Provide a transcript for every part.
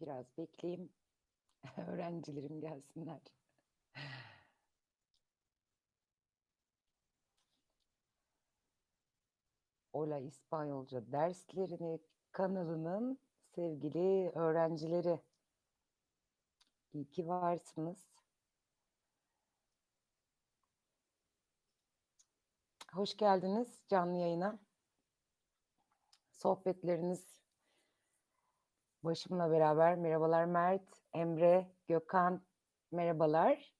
Biraz bekleyeyim. Öğrencilerim gelsinler. Ola İspanyolca derslerini kanalının sevgili öğrencileri. İyi ki varsınız. Hoş geldiniz canlı yayına. Sohbetleriniz başımla beraber. Merhabalar Mert, Emre, Gökhan. Merhabalar.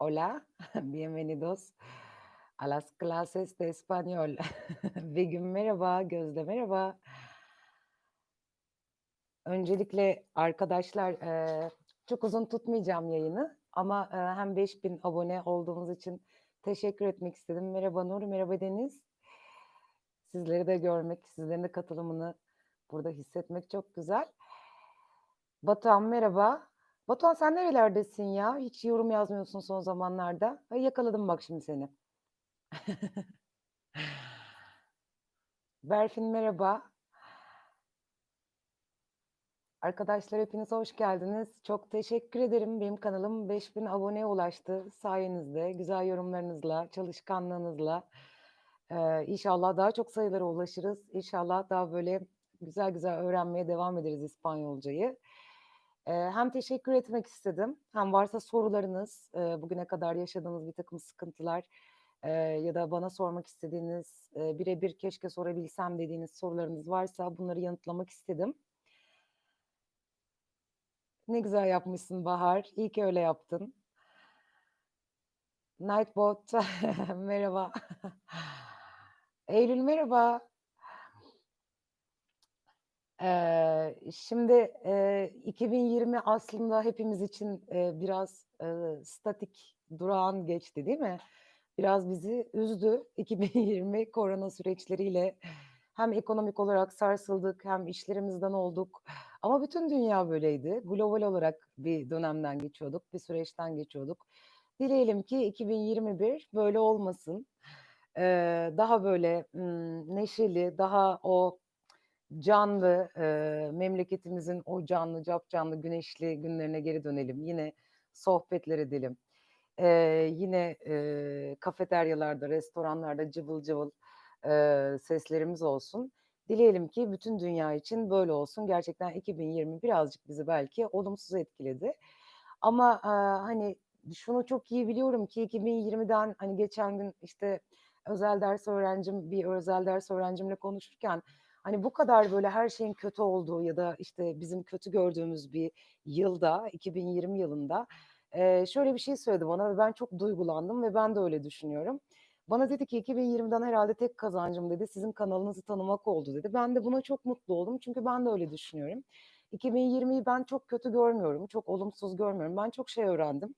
Hola, bienvenidos a las clases de español. Begüm merhaba, Gözde merhaba. Öncelikle arkadaşlar eee, çok uzun tutmayacağım yayını ama eee, hem 5000 abone olduğumuz için teşekkür etmek istedim. Merhaba Nur, merhaba Deniz. Sizleri de görmek, sizlerin de katılımını burada hissetmek çok güzel. Batuhan merhaba. Batuhan sen nerelerdesin ya? Hiç yorum yazmıyorsun son zamanlarda. Ay yakaladım bak şimdi seni. Berfin merhaba. Arkadaşlar hepiniz hoş geldiniz. Çok teşekkür ederim. Benim kanalım 5000 aboneye ulaştı sayenizde. Güzel yorumlarınızla, çalışkanlığınızla. Ee, inşallah daha çok sayılara ulaşırız. İnşallah daha böyle güzel güzel öğrenmeye devam ederiz İspanyolcayı. Ee, hem teşekkür etmek istedim. Hem varsa sorularınız, e, bugüne kadar yaşadığınız bir takım sıkıntılar e, ya da bana sormak istediğiniz, e, birebir keşke sorabilsem dediğiniz sorularınız varsa bunları yanıtlamak istedim. Ne güzel yapmışsın Bahar. İyi ki öyle yaptın. Nightbot merhaba. Eylül merhaba. Eee, şimdi eee, 2020 aslında hepimiz için eee, biraz eee, statik, durağan geçti değil mi? Biraz bizi üzdü 2020 korona süreçleriyle. Hem ekonomik olarak sarsıldık hem işlerimizden olduk. Ama bütün dünya böyleydi. Global olarak bir dönemden geçiyorduk, bir süreçten geçiyorduk. Dileyelim ki 2021 böyle olmasın. Eee, daha böyle mm, neşeli, daha o canlı, eee, memleketimizin o canlı, capcanlı, güneşli günlerine geri dönelim. Yine sohbetler edelim. Eee, yine eee, kafeteryalarda, restoranlarda cıvıl cıvıl eee, seslerimiz olsun. Dileyelim ki bütün dünya için böyle olsun. Gerçekten 2020 birazcık bizi belki olumsuz etkiledi. Ama eee, hani şunu çok iyi biliyorum ki 2020'den hani geçen gün işte özel ders öğrencim bir özel ders öğrencimle konuşurken hani bu kadar böyle her şeyin kötü olduğu ya da işte bizim kötü gördüğümüz bir yılda 2020 yılında eee, şöyle bir şey söyledi bana ve ben çok duygulandım ve ben de öyle düşünüyorum. Bana dedi ki 2020'den herhalde tek kazancım dedi sizin kanalınızı tanımak oldu dedi. Ben de buna çok mutlu oldum çünkü ben de öyle düşünüyorum. 2020'yi ben çok kötü görmüyorum, çok olumsuz görmüyorum. Ben çok şey öğrendim.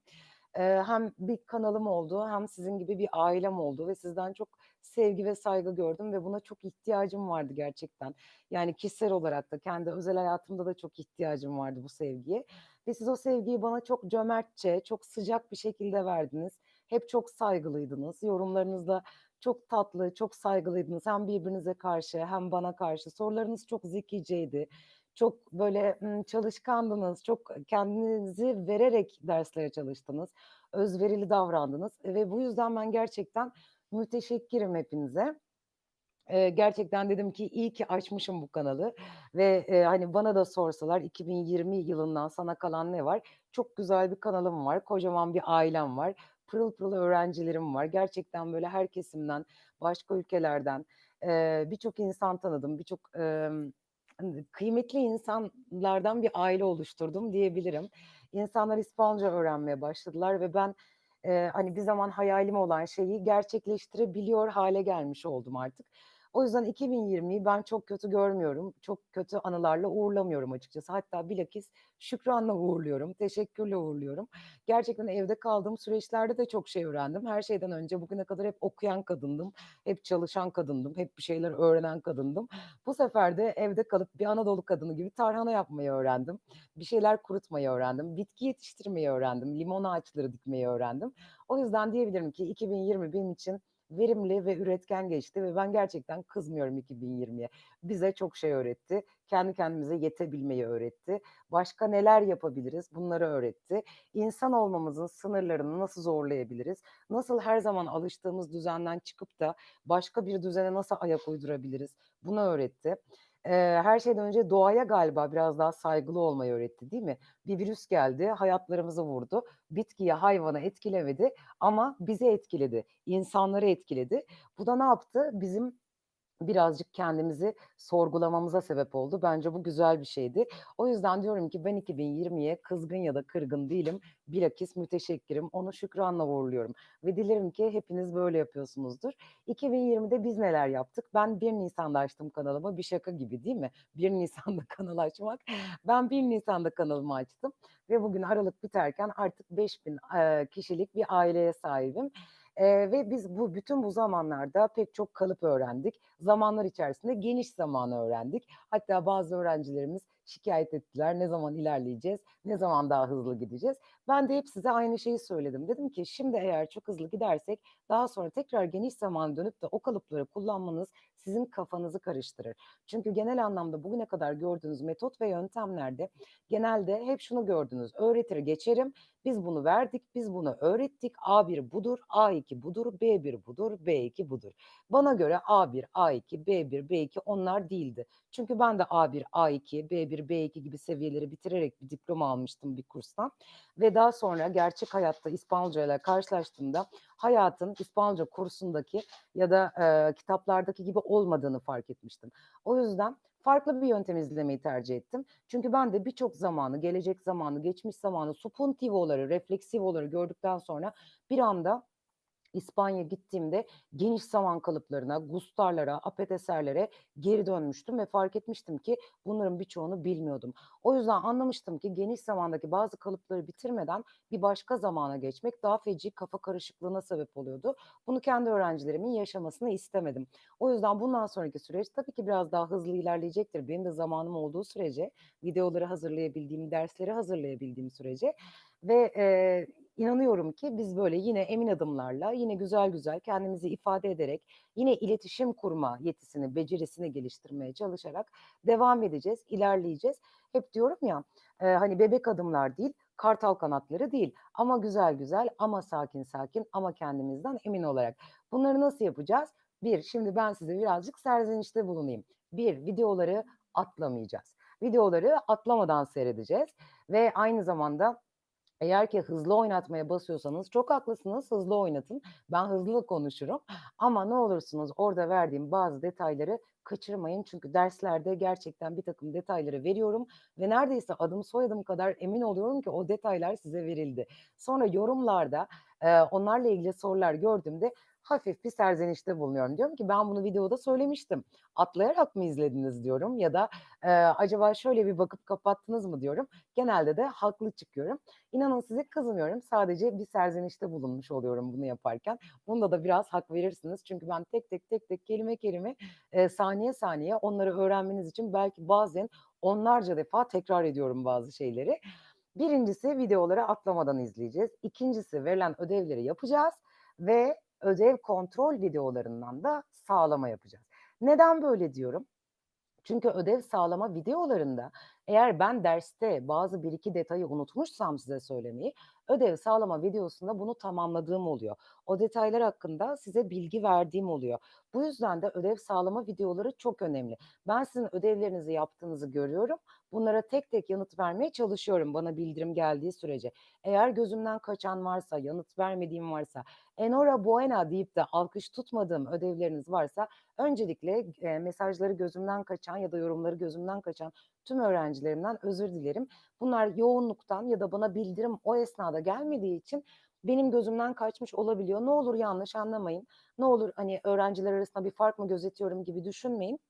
Eee, hem bir kanalım oldu hem sizin gibi bir ailem oldu ve sizden çok sevgi ve saygı gördüm ve buna çok ihtiyacım vardı gerçekten. Yani kişisel olarak da kendi özel hayatımda da çok ihtiyacım vardı bu sevgiye. Ve siz o sevgiyi bana çok cömertçe, çok sıcak bir şekilde verdiniz. Hep çok saygılıydınız. Yorumlarınızda çok tatlı, çok saygılıydınız. Hem birbirinize karşı hem bana karşı. Sorularınız çok zekiceydi. Çok böyle çalışkandınız. Çok kendinizi vererek derslere çalıştınız. Özverili davrandınız. Ve bu yüzden ben gerçekten müteşekkirim hepinize. Eee, gerçekten dedim ki iyi ki açmışım bu kanalı ve eee, hani bana da sorsalar 2020 yılından sana kalan ne var? Çok güzel bir kanalım var, kocaman bir ailem var, pırıl pırıl öğrencilerim var. Gerçekten böyle her kesimden, başka ülkelerden eee, birçok insan tanıdım, birçok hani, kıymetli insanlardan bir aile oluşturdum diyebilirim. İnsanlar İspanyolca öğrenmeye başladılar ve ben hani bir zaman hayalim olan şeyi gerçekleştirebiliyor hale gelmiş oldum artık. O yüzden 2020'yi ben çok kötü görmüyorum. Çok kötü anılarla uğurlamıyorum açıkçası. Hatta bilakis şükranla uğurluyorum, teşekkürle uğurluyorum. Gerçekten evde kaldığım süreçlerde de çok şey öğrendim. Her şeyden önce bugüne kadar hep okuyan kadındım, hep çalışan kadındım, hep bir şeyler öğrenen kadındım. Bu sefer de evde kalıp bir Anadolu kadını gibi tarhana yapmayı öğrendim. Bir şeyler kurutmayı öğrendim, bitki yetiştirmeyi öğrendim, limon ağaçları dikmeyi öğrendim. O yüzden diyebilirim ki 2020 benim için verimli ve üretken geçti ve ben gerçekten kızmıyorum 2020'ye. Bize çok şey öğretti. Kendi kendimize yetebilmeyi öğretti. Başka neler yapabiliriz? Bunları öğretti. İnsan olmamızın sınırlarını nasıl zorlayabiliriz? Nasıl her zaman alıştığımız düzenden çıkıp da başka bir düzene nasıl ayak uydurabiliriz? Bunu öğretti. Eee, her şeyden önce doğaya galiba biraz daha saygılı olmayı öğretti, değil mi? Bir virüs geldi, hayatlarımızı vurdu. Bitkiyi, hayvanı etkilemedi ama bizi etkiledi, insanları etkiledi. Bu da ne yaptı? Bizim birazcık kendimizi sorgulamamıza sebep oldu. Bence bu güzel bir şeydi. O yüzden diyorum ki ben 2020'ye kızgın ya da kırgın değilim. Bilakis müteşekkirim. Onu şükranla uğurluyorum ve dilerim ki hepiniz böyle yapıyorsunuzdur. 2020'de biz neler yaptık? Ben 1 Nisan'da açtım kanalımı. Bir şaka gibi değil mi? 1 Nisan'da kanal açmak. Ben 1 Nisan'da kanalımı açtım ve bugün aralık biterken artık 5000 eee, kişilik bir aileye sahibim. Eee, ve biz bu bütün bu zamanlarda pek çok kalıp öğrendik. Zamanlar içerisinde geniş zamanı öğrendik. Hatta bazı öğrencilerimiz şikâyet ettiler. Ne zaman ilerleyeceğiz? Ne zaman daha hızlı gideceğiz? Ben de hep size aynı şeyi söyledim. Dedim ki şimdi eğer çok hızlı gidersek daha sonra tekrar geniş zamana dönüp de o kalıpları kullanmanız sizin kafanızı karıştırır. Çünkü genel anlamda bugüne kadar gördüğünüz metot ve yöntemlerde genelde hep şunu gördünüz: Öğretir geçerim, biz bunu verdik, biz bunu öğrettik, A1 budur, A2 budur, B1 budur, B2 budur. Bana göre A1, A2, B1, B2 onlar değildi. Çünkü ben de A1, A2, B1, B2 gibi seviyeleri bitirerek bir diploma almıştım bir kurstan ve daha sonra gerçek hayatta İspanyolcayla karşılaştığımda hayatın İspanyolca kursundaki ya da, eee, kitaplardaki gibi olmadığını fark etmiştim. O yüzden farklı bir yöntem izlemeyi tercih ettim. Çünkü ben de birçok zamanı, gelecek zamanı, geçmiş zamanı, subjuntivo'ları, reflexivo'ları gördükten sonra bir anda İspanya'ya gittiğimde geniş zaman kalıplarına, gustarlara, apeteserlere geri dönmüştüm ve fark etmiştim ki bunların birçoğunu bilmiyordum. O yüzden anlamıştım ki geniş zamandaki bazı kalıpları bitirmeden bir başka zamana geçmek daha feci kafa karışıklığına sebep oluyordu. Bunu kendi öğrencilerimin yaşamasını istemedim. O yüzden bundan sonraki süreç tabii ki biraz daha hızlı ilerleyecektir. Benim de zamanım olduğu sürece, videoları hazırlayabildiğim, dersleri hazırlayabildiğim sürece ve, eee, inanıyorum ki biz böyle yine emin adımlarla, yine güzel güzel kendimizi ifade ederek, yine iletişim kurma yetisini, becerisini geliştirmeye çalışarak devam edeceğiz, ilerleyeceğiz. Hep diyorum ya, eee, hani, bebek adımlar değil, kartal kanatları değil ama güzel güzel, ama sakin sakin, ama kendimizden emin olarak. Bunları nasıl yapacağız? 1 şimdi ben size birazcık serzenişte bulunayım. 1 videoları atlamayacağız. Videoları atlamadan seyredeceğiz ve aynı zamanda eğer ki hızlı oynatmaya basıyorsanız çok haklısınız, hızlı oynatın. Ben hızlı konuşurum ama ne olursunuz orada verdiğim bazı detayları kaçırmayın. Çünkü derslerde gerçekten birtakım detayları veriyorum ve neredeyse adım soyadım kadar emin oluyorum ki o detaylar size verildi. Sonra yorumlarda, onlarla ilgili sorular gördüğümde hafif bir serzenişte bulunuyorum. Diyorum ki ben bunu videoda söylemiştim. Atlayarak mı izlediniz diyorum ya da, eee, acaba şöyle bir bakıp kapattınız mı diyorum. Genelde de haklı çıkıyorum. İnanın size kızmıyorum. Sadece bir serzenişte bulunmuş oluyorum bunu yaparken. Bunda da biraz hak verirsiniz. Çünkü ben tek tek, tek tek, kelime kelime, eee, saniye saniye onları öğrenmeniz için belki bazen onlarca defa tekrar ediyorum bazı şeyleri. 1'incisi videoları atlamadan izleyeceğiz. 2'ncisi verilen ödevleri yapacağız ve ödev kontrol videolarından da sağlama yapacağız. Neden böyle diyorum? Çünkü ödev sağlama videolarında eğer ben derste bazı 1-2 detayı unutmuşsam size söylemeyi, ödev sağlama videosunda bunu tamamladığım oluyor. O detaylar hakkında size bilgi verdiğim oluyor. Bu yüzden de ödev sağlama videoları çok önemli. Ben sizin ödevlerinizi yaptığınızı görüyorum. Bunlara tek tek yanıt vermeye çalışıyorum bana bildirim geldiği sürece. Eğer gözümden kaçan varsa, yanıt vermediğim varsa, enhorabuena deyip de alkış tutmadığım ödevleriniz varsa öncelikle, eee, mesajları gözümden kaçan ya da yorumları gözümden kaçan tüm öğrencilerimden özür dilerim. Bunlar yoğunluktan ya da bana bildirim o esnada gelmediği için benim gözümden kaçmış olabiliyor. Ne olur yanlış anlamayın. Ne olur, hani, öğrenciler arasında bir fark mı gözetiyorum gibi düşünmeyin.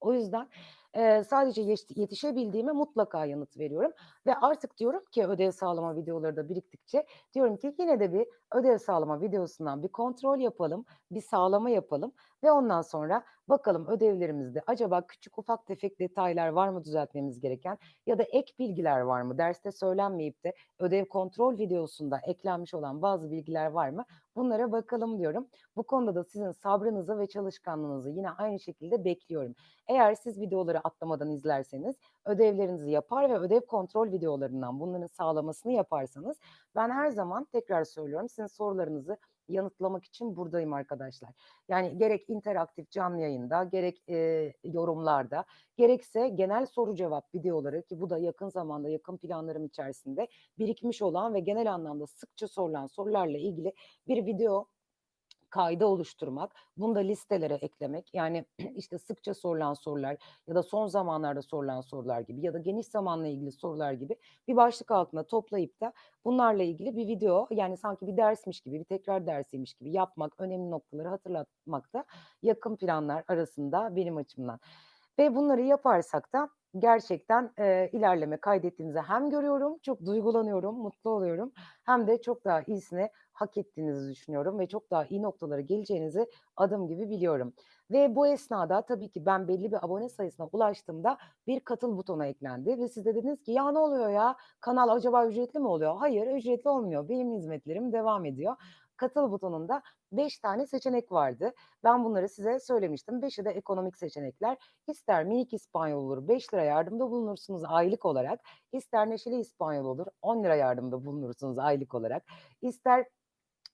O yüzden, eee, sadece yetişebildiğime mutlaka yanıt veriyorum ve artık diyorum ki ödev sağlama videoları da biriktikçe diyorum ki yine de bir ödev sağlama videosundan bir kontrol yapalım, bir sağlama yapalım ve ondan sonra Bakalım ödevlerimizde acaba küçük ufak tefek detaylar var mı düzeltmemiz gereken ya da ek bilgiler var mı? Derste söylenmeyip de ödev kontrol videosunda eklenmiş olan bazı bilgiler var mı? Bunlara bakalım diyorum. Bu konuda da sizin sabrınızı ve çalışkanlığınızı yine aynı şekilde bekliyorum. Eğer siz videoları atlamadan izlerseniz, ödevlerinizi yapar ve ödev kontrol videolarından bunların sağlamasını yaparsanız ben her zaman tekrar söylüyorum sizin sorularınızı yanıtlamak için buradayım arkadaşlar. Yani gerek interaktif canlı yayında, gerek eee, yorumlarda, gerekse genel soru cevap videoları ki bu da yakın zamanda yakın planlarım içerisinde birikmiş olan ve genel anlamda sıkça sorulan sorularla ilgili bir video kaydı oluşturmak, bunu da listelere eklemek, yani işte sıkça sorulan sorular ya da son zamanlarda sorulan sorular gibi ya da geniş zamanla ilgili sorular gibi bir başlık altında toplayıp da bunlarla ilgili bir video yani sanki bir dersmiş gibi, bir tekrar dersiymiş gibi yapmak, önemli noktaları hatırlatmak da yakın planlar arasında benim açımdan. Ve bunları yaparsak da gerçekten, eee, ilerleme kaydettiğinizi hem görüyorum, çok duygulanıyorum, mutlu oluyorum hem de çok daha iyisini hak ettiğinizi düşünüyorum ve çok daha iyi noktalara geleceğinizi adım gibi biliyorum. Ve bu esnada tabii ki ben belli bir abone sayısına ulaştığımda bir katıl butonu eklendi ve siz de dediniz ki "Ya, ne oluyor ya? Kanal acaba ücretli mi oluyor?" Hayır, ücretli olmuyor. Benim hizmetlerim devam ediyor. Katıl butonunda 5 tane seçenek vardı. Ben bunları size söylemiştim. 5'i de ekonomik seçenekler. İster minik İspanyol olur, €5 yardımda bulunursunuz aylık olarak. İster neşeli İspanyol olur, €10 yardımda bulunursunuz aylık olarak. İster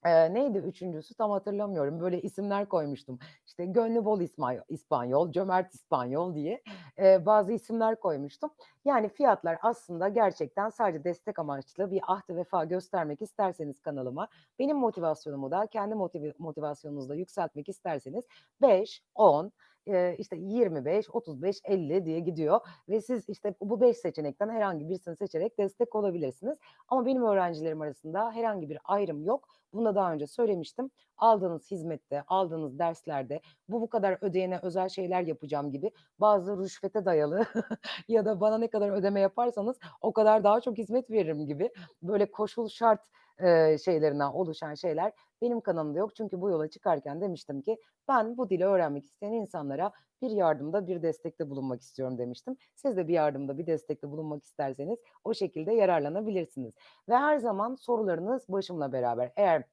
Eee, neydi üçüncüsü tam hatırlamıyorum. Böyle isimler koymuştum. İşte gönlü bol İsmayo İspanyol, cömert İspanyol diye, eee, bazı isimler koymuştum. Yani fiyatlar aslında gerçekten sadece destek amaçlı bir ahd-ı vefa göstermek isterseniz kanalıma, benim motivasyonumu da kendi motivi motivasyonunuzu da yükseltmek isterseniz 5, 10, eee, işte 25, 35, 50 diye gidiyor ve siz işte bu 5 seçenekten herhangi birisini seçerek destek olabilirsiniz. Ama benim öğrencilerim arasında herhangi bir ayrım yok. Bunu da daha önce söylemiştim. Aldığınız hizmette, aldığınız derslerde bu bu kadar ödeyene özel şeyler yapacağım gibi bazı rüşvete dayalı ya da bana ne kadar ödeme yaparsanız o kadar daha çok hizmet veririm gibi böyle koşul şart, eee, şeylerinden oluşan şeyler benim kanalımda yok. Çünkü bu yola çıkarken demiştim ki ben bu dili öğrenmek isteyen insanlara bir yardımda, bir destekte bulunmak istiyorum demiştim. Siz de bir yardımda, bir destekte bulunmak isterseniz o şekilde yararlanabilirsiniz. Ve her zaman sorularınız başımla beraber. Eğer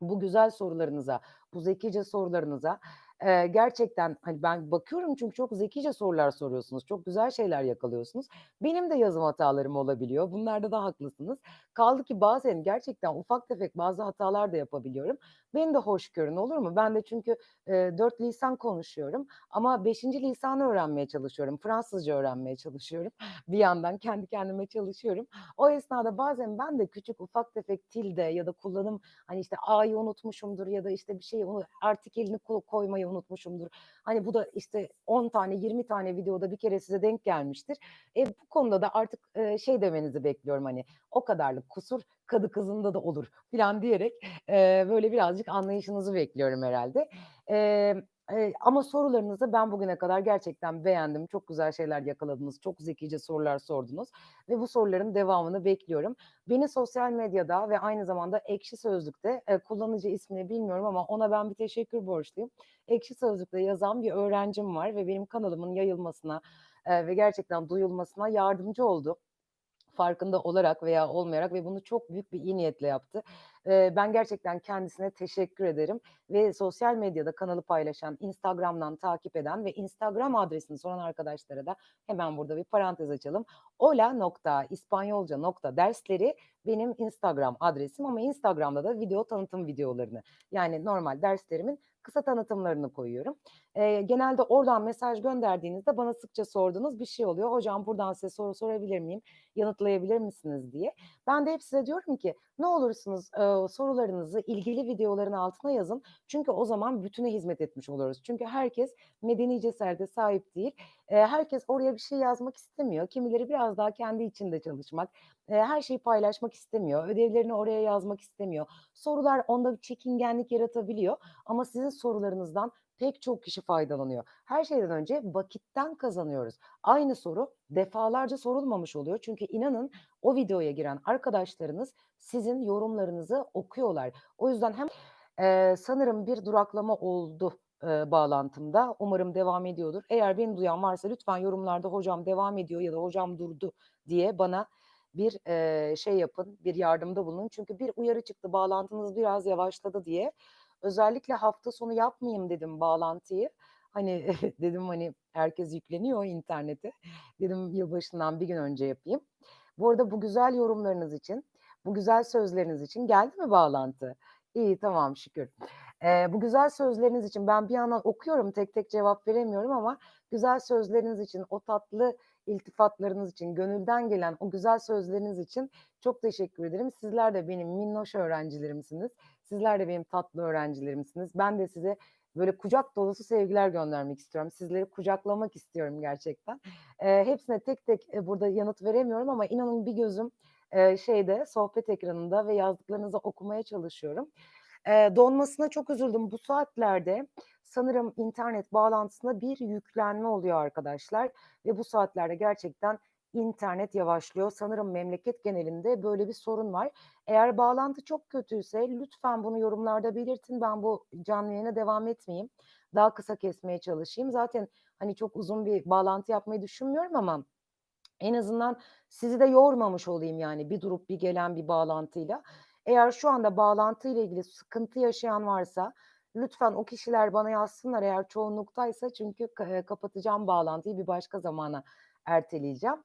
bu güzel sorularınıza, bu zekice sorularınıza, eee, gerçekten, hani, ben bakıyorum çünkü çok zekice sorular soruyorsunuz, çok güzel şeyler yakalıyorsunuz. Benim de yazım hatalarım olabiliyor, bunlarda da haklısınız. Kaldı ki bazen gerçekten ufak tefek bazı hatalar da yapabiliyorum. Beni de hoş görün, olur mu? Ben de çünkü, eee, 4 lisan konuşuyorum ama beşinci lisanı öğrenmeye çalışıyorum. Fransızca öğrenmeye çalışıyorum. Bir yandan kendi kendime çalışıyorum. O esnada bazen ben de küçük ufak tefek tilde ya da kullanım Hani, işte, A'yı unutmuşumdur ya da, işte, bir unu artikelini ko koymayı unutmuşumdur. Hani, bu da, işte, 10 tane, 20 tane videoda bir kere size denk gelmiştir. E, bu konuda da artık, eee, şey demenizi bekliyorum, hani, "O kadarlık kusur kadı kızında da olur." filan diyerek, eee, böyle birazcık anlayışınızı bekliyorum herhâlde. Emm, eee, ama sorularınızı ben bugüne kadar gerçekten beğendim. Çok güzel şeyler yakaladınız, çok zekice sorular sordunuz ve bu soruların devamını bekliyorum. Beni sosyal medyada ve aynı zamanda Ekşi Sözlük'te, eee, kullanıcı ismini bilmiyorum ama ona ben bir teşekkür borçluyum. Ekşi Sözlük'te yazan bir öğrencim var ve benim kanalımın yayılmasına, eee, ve gerçekten duyulmasına yardımcı oldu farkında olarak veya olmayarak ve bunu çok büyük bir iyi niyetle yaptı. Eee, ben gerçekten kendisine teşekkür ederim ve sosyal medyada kanalı paylaşan, Instagram'dan takip eden ve Instagram adresini soran arkadaşlara da hemen burada bir parantez açalım. Hola.ispanyolca.dersleri benim Instagram adresim ama Instagram'da da video tanıtım videolarını, yani normal derslerimin kısa tanıtımlarını koyuyorum. Eee, genelde oradan mesaj gönderdiğinizde bana sıkça sorduğunuz bir şey oluyor. "Hocam buradan size soru sorabilir miyim, yanıtlayabilir misiniz?" diye. Ben de hep size diyorum ki ne olursunuz, eee, sorularınızı ilgili videoların altına yazın. Çünkü o zaman bütüne hizmet etmiş oluyoruz. Çünkü herkes medeni cesarete sahip değil. Eee, herkes oraya bir şey yazmak istemiyor. Kimileri biraz daha kendi içinde çalışmak, eee, her şeyi paylaşmak istemiyor. Ödevlerini oraya yazmak istemiyor. Sorular onda bir çekingenlik yaratabiliyor ama sizin sorularınızdan pek çok kişi faydalanıyor. Her şeyden önce vakitten kazanıyoruz. Aynı soru defalarca sorulmamış oluyor. Çünkü inanın o videoya giren arkadaşlarınız sizin yorumlarınızı okuyorlar. O yüzden hem Eee, sanırım bir duraklama oldu, eee, bağlantımda. Umarım devam ediyordur. Eğer beni duyan varsa lütfen yorumlarda "Hocam devam ediyor." ya da "Hocam durdu." diye bana bir, eee, şey yapın, bir yardımda bulunun. Çünkü bir uyarı çıktı, bağlantınız biraz yavaşladı diye. Özellikle hafta sonu yapmayayım dedim bağlantıyı. Hani, dedim, hani, herkes yükleniyor internete. Dedim yılbaşından bir gün önce yapayım. Bu arada bu güzel yorumlarınız için, bu güzel sözleriniz için geldi mi bağlantı? İyi, tamam şükür. Eee, bu güzel sözleriniz için ben bir yandan okuyorum, tek tek cevap veremiyorum ama güzel sözleriniz için, o tatlı iltifatlarınız için, gönülden gelen o güzel sözleriniz için çok teşekkür ederim. Sizler de benim minnoş öğrencilerimsiniz. Sizler de benim tatlı öğrencilerimsiniz. Ben de size böyle kucak dolusu sevgiler göndermek istiyorum. Sizleri kucaklamak istiyorum gerçekten. Eee, hepsine tek tek, eee, burada yanıt veremiyorum ama inanın bir gözüm, eee, şeyde, sohbet ekranında ve yazdıklarınızı okumaya çalışıyorum. Eee, donmasına çok üzüldüm. Bu saatlerde sanırım internet bağlantısında bir yüklenme oluyor arkadaşlar ve bu saatlerde gerçekten internet yavaşlıyor. Sanırım memleket genelinde böyle bir sorun var. Eğer bağlantı çok kötüyse lütfen bunu yorumlarda belirtin. Ben bu canlı yayına devam etmeyeyim. Daha kısa kesmeye çalışayım. Zaten, hani, çok uzun bir bağlantı yapmayı düşünmüyorum ama en azından sizi de yormamış olayım, yani, bir durup bir gelen bir bağlantıyla. Eğer şu anda bağlantıyla ilgili sıkıntı yaşayan varsa lütfen o kişiler bana yazsınlar eğer çoğunluktaysa çünkü eee, kapatacağım bağlantıyı, bir başka zamana erteleyeceğim.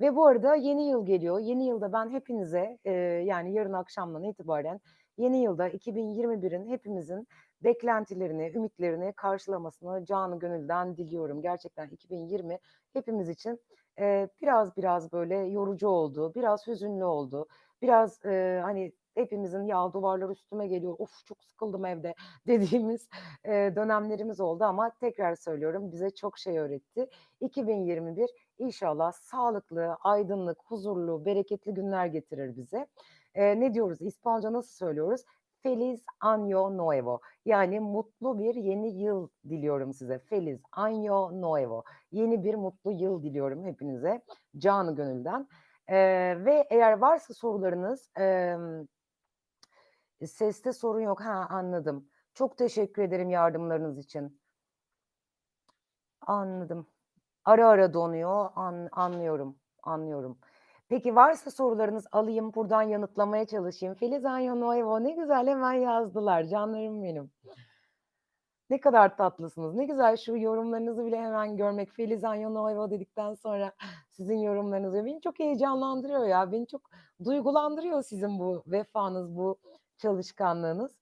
Ve bu arada yeni yıl geliyor. Yeni yılda ben hepinize, eee, yani, yarın akşamdan itibaren yeni yılda 2021'in hepimizin beklentilerini, ümitlerini karşılamasını canı gönülden diliyorum. Gerçekten 2020 hepimiz için, eee, biraz biraz böyle yorucu oldu, biraz hüzünlü oldu. Biraz, eee, hani, hepimizin "Ya, duvarlar üstüme geliyor, of çok sıkıldım evde." dediğimiz, eee, dönemlerimiz oldu ama tekrar söylüyorum bize çok şey öğretti. 2021 inşallah sağlıklı, aydınlık, huzurlu, bereketli günler getirir bize. Eee, ne diyoruz? İspanyolca nasıl söylüyoruz? Feliz año nuevo yani mutlu bir yeni yıl diliyorum size. Feliz año nuevo. Yeni bir mutlu yıl diliyorum hepinize canı gönülden. Eee, ve eğer varsa sorularınız, emm Seste sorun yok. Ha, anladım. Çok teşekkür ederim yardımlarınız için. Anladım. Ara ara donuyor. An anlıyorum, anlıyorum. Peki varsa sorularınız alayım, buradan yanıtlamaya çalışayım. Feliz año nuevo. Ne güzel hemen yazdılar. Canlarım benim. Ne kadar tatlısınız. Ne güzel şu yorumlarınızı bile hemen görmek. Feliz año nuevo dedikten sonra sizin yorumlarınızı beni çok heyecanlandırıyor ya. Beni çok duygulandırıyor sizin bu vefanız, bu çalışkanlığınız.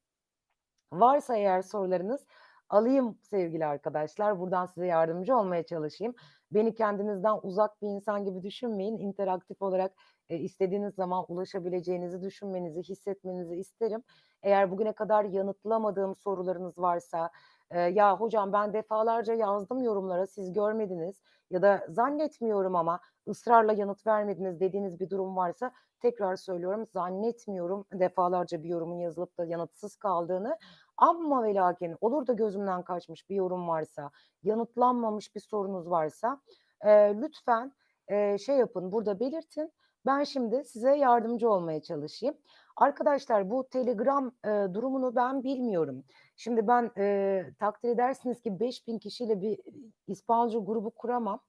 Varsa eğer sorularınız alayım sevgili arkadaşlar. Buradan size yardımcı olmaya çalışayım. Beni kendinizden uzak bir insan gibi düşünmeyin. İnteraktif olarak, eee, istediğiniz zaman ulaşabileceğinizi düşünmenizi, hissetmenizi isterim. Eğer bugüne kadar yanıtlamadığım sorularınız varsa, eee, "Ya, hocam ben defalarca yazdım yorumlara, siz görmediniz ya da zannetmiyorum ama ısrarla yanıt vermediniz." dediğiniz bir durum varsa tekrar söylüyorum, zannetmiyorum defalarca bir yorumun yazılıp da yanıtsız kaldığını. Amma ve lakin olur da gözümden kaçmış bir yorum varsa, yanıtlanmamış bir sorunuz varsa, eee, lütfen, eee, şey yapın, burada belirtin. Ben şimdi size yardımcı olmaya çalışayım. Arkadaşlar bu Telegram, eee, durumunu ben bilmiyorum. Şimdi ben, eee, takdir edersiniz ki 5.000 kişiyle bir İspanyolca grubu kuramam.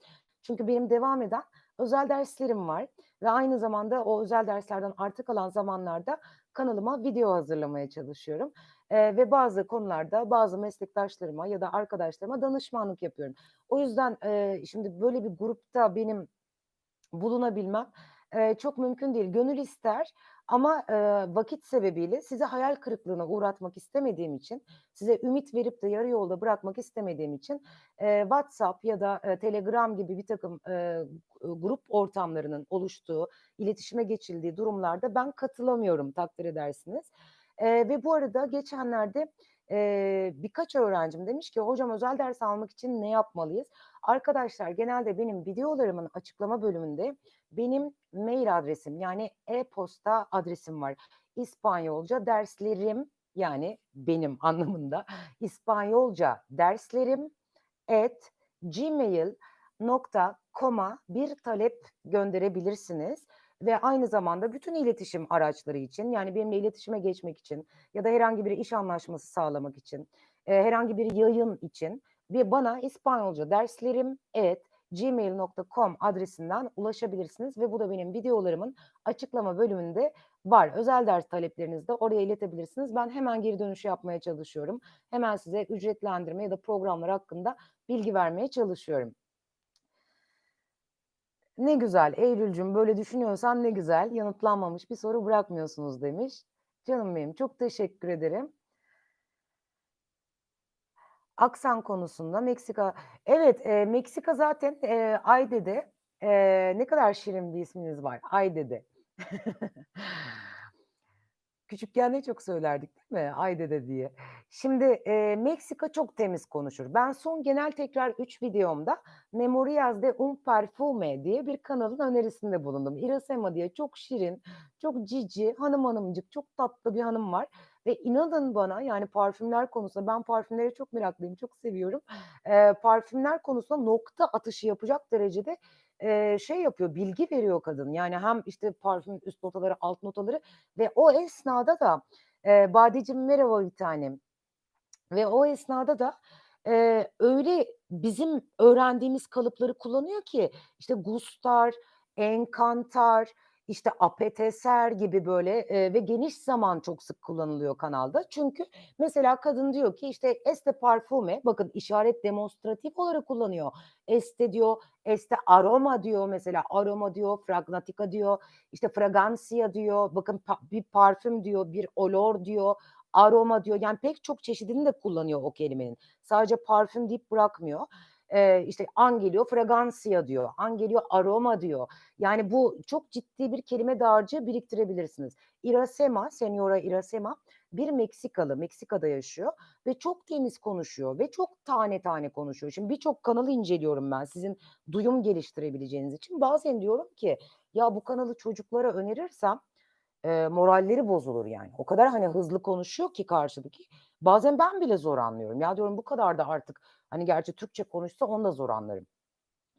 Çünkü benim devam eden özel derslerim var ve aynı zamanda o özel derslerden arta kalan zamanlarda kanalıma video hazırlamaya çalışıyorum. Ve bazı konularda bazı meslektaşlarıma ya da arkadaşlarıma danışmanlık yapıyorum. O yüzden, şimdi böyle bir grupta benim bulunabilmem, çok mümkün değil. Gönül ister ama, vakit sebebiyle sizi hayal kırıklığına uğratmak istemediğim için, size ümit verip de yarı yolda bırakmak istemediğim için, WhatsApp ya da, Telegram gibi birtakım, eee, grup ortamlarının oluştuğu, iletişime geçildiği durumlarda ben katılamıyorum takdir edersiniz. Eee, ve bu arada geçenlerde, eee, birkaç öğrencim demiş ki "Hocam özel ders almak için ne yapmalıyız?" Arkadaşlar genelde benim videolarımın açıklama bölümünde benim mail adresim yani e-posta adresim var. İspanyolca derslerim yani benim anlamında İspanyolca derslerim@gmail.com'a bir talep gönderebilirsiniz ve aynı zamanda bütün iletişim araçları için yani benimle iletişime geçmek için ya da herhangi bir iş anlaşması sağlamak için, eee, herhangi bir yayın için ve bana İspanyolca derslerim@gmail.com adresinden ulaşabilirsiniz ve bu da benim videolarımın açıklama bölümünde var. Özel ders taleplerinizi de oraya iletebilirsiniz. Ben hemen geri dönüş yapmaya çalışıyorum. Hemen size ücretlendirme ya da programlar hakkında bilgi vermeye çalışıyorum. Ne güzel Eylülcüm, böyle düşünüyorsan ne güzel. Yanıtlanmamış bir soru bırakmıyorsunuz demiş. Canım benim, çok teşekkür ederim. Aksan konusunda Meksika Evet, eee, Meksika zaten, eee, Aydede. Eee, ne kadar şirin bir isminiz var, Aydede. Küçükken ne çok söylerdik değil mi? Aydede diye. Şimdi, eee, Meksika çok temiz konuşur. Ben son genel tekrar 3 videomda Memorias de un Perfume diye bir kanalın önerisinde bulundum. Irasema diye çok şirin, çok cici, hanım hanımcık, çok tatlı bir hanım var ve inanın bana, yani parfümler konusunda ben parfümlere çok meraklıyım, çok seviyorum. Eee, parfümler konusunda nokta atışı yapacak derecede, eee, şey yapıyor, bilgi veriyor kadın. Yani hem işte parfüm üst notaları, alt notaları ve o esnada da, eee, "Badeciğim merhaba bir tanem." Ve o esnada da, eee, öyle bizim öğrendiğimiz kalıpları kullanıyor ki işte gustar, encantar, işte apetecer gibi böyle, eee, ve geniş zaman çok sık kullanılıyor kanalda. Çünkü mesela kadın diyor ki işte "Este perfume" bakın işaret demonstratif olarak kullanıyor. Este diyor, este aroma diyor mesela, aroma diyor, fragnatica diyor, işte fragancia diyor, bakın pa bir parfüm diyor, bir olor diyor, aroma diyor. Yani pek çok çeşidini de kullanıyor o kelimenin. Sadece parfüm deyip bırakmıyor. Eee, işte an geliyor fragancia diyor, an geliyor aroma diyor. Yani bu çok ciddi bir kelime dağarcığı biriktirebilirsiniz. Irasema, Señora Irasema bir Meksikalı, Meksika'da yaşıyor ve çok temiz konuşuyor ve çok tane tane konuşuyor. Şimdi birçok kanalı inceliyorum ben sizin duyum geliştirebileceğiniz için. Bazen diyorum ki ya bu kanalı çocuklara önerirsem, eee, moralleri bozulur yani. O kadar hani hızlı konuşuyor ki karşıdaki. Bazen ben bile zor anlıyorum. Ya diyorum bu kadar da artık hani gerçi Türkçe konuşsa onu da zor anlarım.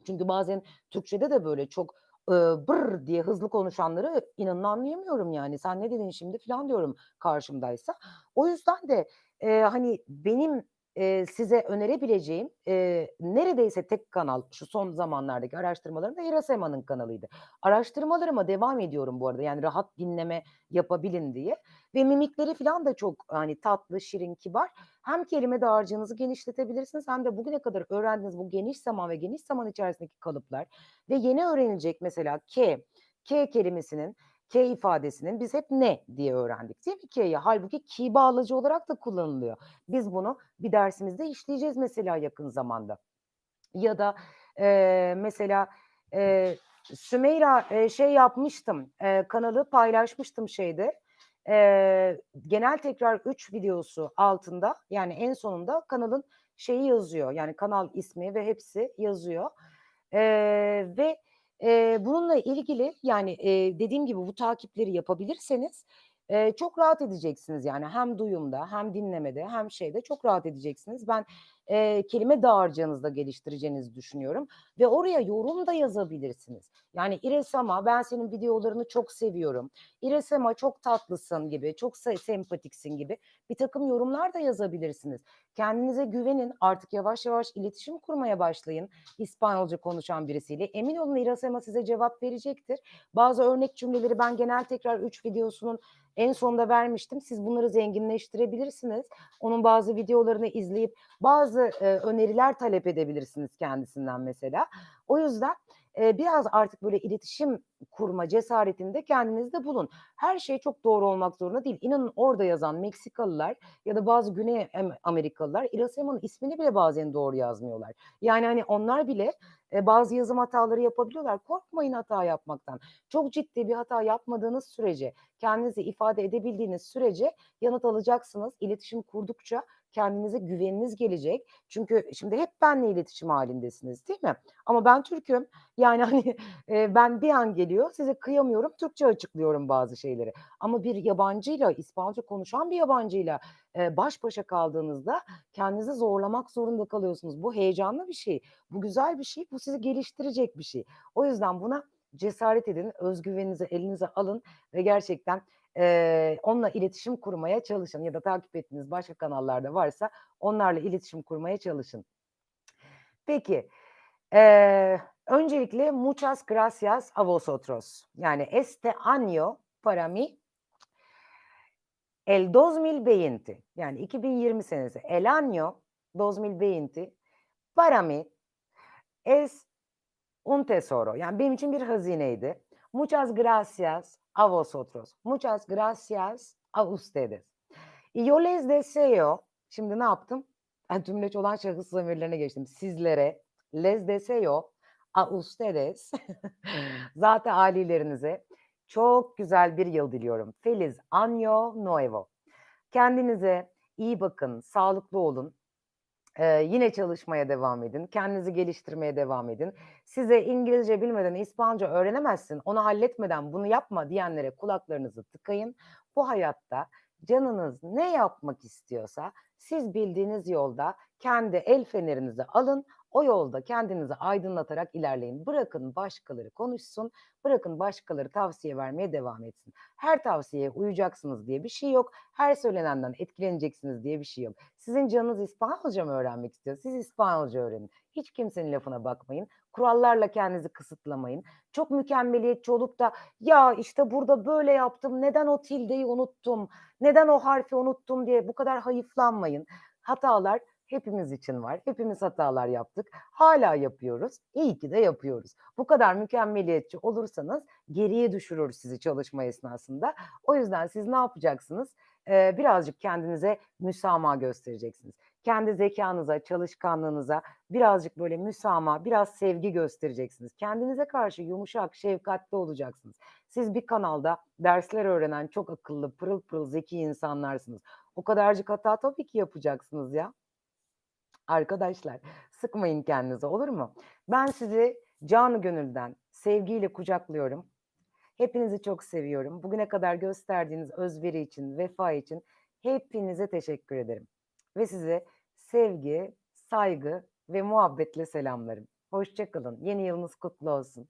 Çünkü bazen Türkçede de böyle çok, ııı, bır diye hızlı konuşanları inanın anlayamıyorum yani. "Sen ne dedin şimdi?" filan diyorum karşımdaysa. O yüzden de, eee, hani benim, eee, size önerebileceğim, eee, neredeyse tek kanal şu son zamanlardaki araştırmalarımda Irasema'nın kanalıydı. Araştırmalarıma devam ediyorum bu arada, yani rahat dinleme yapabilin diye ve mimikleri filan da çok hani tatlı, şirin, kibar. Hem kelime dağarcığınızı genişletebilirsiniz hem de bugüne kadar öğrendiğiniz bu geniş zaman ve geniş zaman içerisindeki kalıplar ve yeni öğrenilecek mesela "ke", "ke" kelimesinin, "ke" ifadesinin biz hep "ne" diye öğrendik değil mi "ke'yi"? Hâlbuki ki bağlacı olarak da kullanılıyor. Biz bunu bir dersimizde işleyeceğiz mesela yakın zamanda. Ya da, eee, mesela, eee, Sümeyra, eee, şey yapmıştım, eee, kanalı paylaşmıştım şeyde, eee, genel tekrar 3 videosu altında, yani en sonunda kanalın şeyi yazıyor, yani kanal ismi ve hepsi yazıyor. Eee, ve, eee, bununla ilgili yani, eee, dediğim gibi bu takipleri yapabilirseniz, eee, çok rahat edeceksiniz yani hem duyumda hem dinlemede hem şeyde çok rahat edeceksiniz. Ben, eee, kelime dağarcığınızı da geliştireceğinizi düşünüyorum ve oraya yorum da yazabilirsiniz. Yani "Iresama, ben senin videolarını çok seviyorum. Iresama çok tatlısın." gibi, "Çok se sempatiksin." gibi birtakım yorumlar da yazabilirsiniz. Kendinize güvenin, artık yavaş yavaş iletişim kurmaya başlayın İspanyolca konuşan birisiyle. Emin olun Irasema size cevap verecektir. Bazı örnek cümleleri ben genel tekrar 3 videosunun en sonunda vermiştim. Siz bunları zenginleştirebilirsiniz. Onun bazı videolarını izleyip bazı, eee, öneriler talep edebilirsiniz kendisinden mesela. O yüzden, eee, biraz artık böyle iletişim kurma cesaretini de kendinizde bulun. Her şey çok doğru olmak zorunda değil. İnanın orada yazan Meksikalılar ya da bazı Güney Amerikalılar Irasema'nın ismini bile bazen doğru yazmıyorlar. Yani, hani, onlar bile, eee, bazı yazım hataları yapabiliyorlar. Korkmayın hata yapmaktan. Çok ciddi bir hata yapmadığınız sürece, kendinizi ifade edebildiğiniz sürece yanıt alacaksınız. İletişim kurdukça kendinize güveniniz gelecek. Çünkü şimdi hep benle iletişim hâlindesiniz, değil mi? Ama ben Türk'üm. Yani, hani, eee, ben bir an geliyor, size kıyamıyorum, Türkçe açıklıyorum bazı şeyleri. Ama bir yabancıyla, İspanyolca konuşan bir yabancıyla, eee, baş başa kaldığınızda kendinizi zorlamak zorunda kalıyorsunuz. Bu heyecanlı bir şey, bu güzel bir şey, bu sizi geliştirecek bir şey. O yüzden buna cesaret edin, öz güveninizi elinize alın ve gerçekten, Eee, onunla iletişim kurmaya çalışın ya da takip ettiğiniz başka kanallar da varsa onlarla iletişim kurmaya çalışın. Peki, eee, öncelikle muchas gracias a vosotros. Yani este año para mí el 2020 yani 2020 senesi el año 2020 para mí es un tesoro. Yani benim için bir hazineydi. Muchas gracias a vosotros. Muchas gracias a ustedes. Y yo les deseo şimdi ne yaptım? Ha, tümleç olan şahıs zamirlerine geçtim. Sizlere les deseo a ustedes zat-ı âlilerinize çok güzel bir yıl diliyorum. Feliz año nuevo. Kendinize iyi bakın, sağlıklı olun. Eee, yine çalışmaya devam edin. Kendinizi geliştirmeye devam edin. Size İngilizce bilmeden İspanyolca öğrenemezsin, onu halletmeden bunu yapma diyenlere kulaklarınızı tıkayın. Bu hayatta canınız ne yapmak istiyorsa siz bildiğiniz yolda kendi el fenerinizi alın, o yolda kendinizi aydınlatarak ilerleyin. Bırakın başkaları konuşsun, bırakın başkaları tavsiye vermeye devam etsin. Her tavsiyeye uyacaksınız diye bir şey yok. Her söylenenden etkileneceksiniz diye bir şey yok. Sizin canınız İspanyolca mı öğrenmek istiyor? Siz İspanyolca öğrenin. Hiç kimsenin lafına bakmayın. Kurallarla kendinizi kısıtlamayın. Çok mükemmeliyetçi olup da ya işte burada böyle yaptım, neden o tildeyi unuttum, neden o harfi unuttum diye bu kadar hayıflanmayın. Hatalar hepimiz için var. Hepimiz hatalar yaptık. Hâlâ yapıyoruz. İyi ki de yapıyoruz. Bu kadar mükemmeliyetçi olursanız geriye düşürür sizi çalışma esnasında. O yüzden siz ne yapacaksınız? Eee, birazcık kendinize müsamaha göstereceksiniz. Kendi zekânıza, çalışkanlığınıza birazcık böyle müsamaha, biraz sevgi göstereceksiniz. Kendinize karşı yumuşak, şefkatli olacaksınız. Siz bir kanalda dersler öğrenen çok akıllı, pırıl pırıl zeki insanlarsınız. O kadarcık hata tabii ki yapacaksınız ya. Arkadaşlar, sıkmayın kendinizi, olur mu? Ben sizi canı gönülden sevgiyle kucaklıyorum. Hepinizi çok seviyorum. Bugüne kadar gösterdiğiniz özveri için, vefa için hepinize teşekkür ederim ve size sevgi, saygı ve muhabbetle selamlarım. Hoşça kalın. Yeni yılınız kutlu olsun.